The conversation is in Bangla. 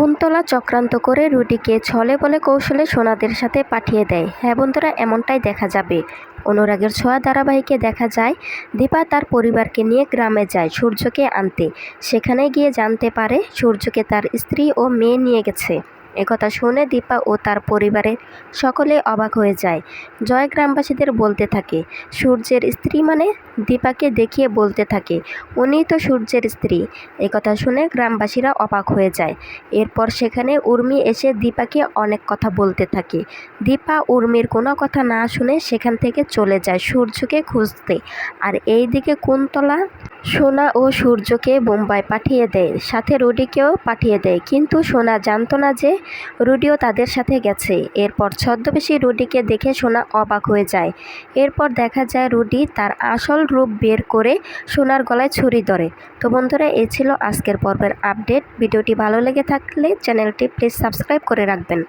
কুন্তলা চক্রান্ত করে রুটিকে ছলে বলে কৌশলে সোনাদের সাথে পাঠিয়ে দেয়। হ্যাঁ বন্ধুরা, এমনটাই দেখা যাবে অনুরাগের ছোঁয়া ধারাবাহিকে দেখা যায়, দীপা তার পরিবারকে নিয়ে গ্রামে যায় সূর্যকে আনতে। সেখানে গিয়ে জানতে পারে সূর্যকে তার স্ত্রী ও মেয়ে নিয়ে গেছে। একথা শুনে দীপা ও তার পরিবারের সকলে অবাক হয়ে যায়। জয় গ্রামবাসীদের বলতে থাকে, সূর্যের স্ত্রী মানে দীপাকে দেখিয়ে বলতে থাকে উনি তো সূর্যের স্ত্রী। একথা শুনে গ্রামবাসীরা অবাক হয়ে যায়। এরপর সেখানে উর্মি এসে দীপাকে অনেক কথা বলতে থাকে। দীপা উর্মির কোনো কথা না শুনে সেখান থেকে চলে যায় সূর্যকে খুঁজতে। আর এইদিকে কুন্তলা সোনা ও সূর্যকে বোম্বাই পাঠিয়ে দেয়, সাথে রুডিকেও পাঠিয়ে দেয়। কিন্তু সোনা জানতো না যে রুডিও তাদের সাথে গেছে। এরপর ছদ্মবেশী রুডিকে দেখে সোনা অবাক হয়ে যায়। এরপর দেখা যায় রুডি তার আসল রূপ বের করে সোনার গলায় ছুরি ধরে। তো বন্ধুরা এই ছিল আজকের পর্বের আপডেট। ভিডিওটি ভালো লেগে থাকলে চ্যানেলটি প্লিজ সাবস্ক্রাইব করে রাখবেন।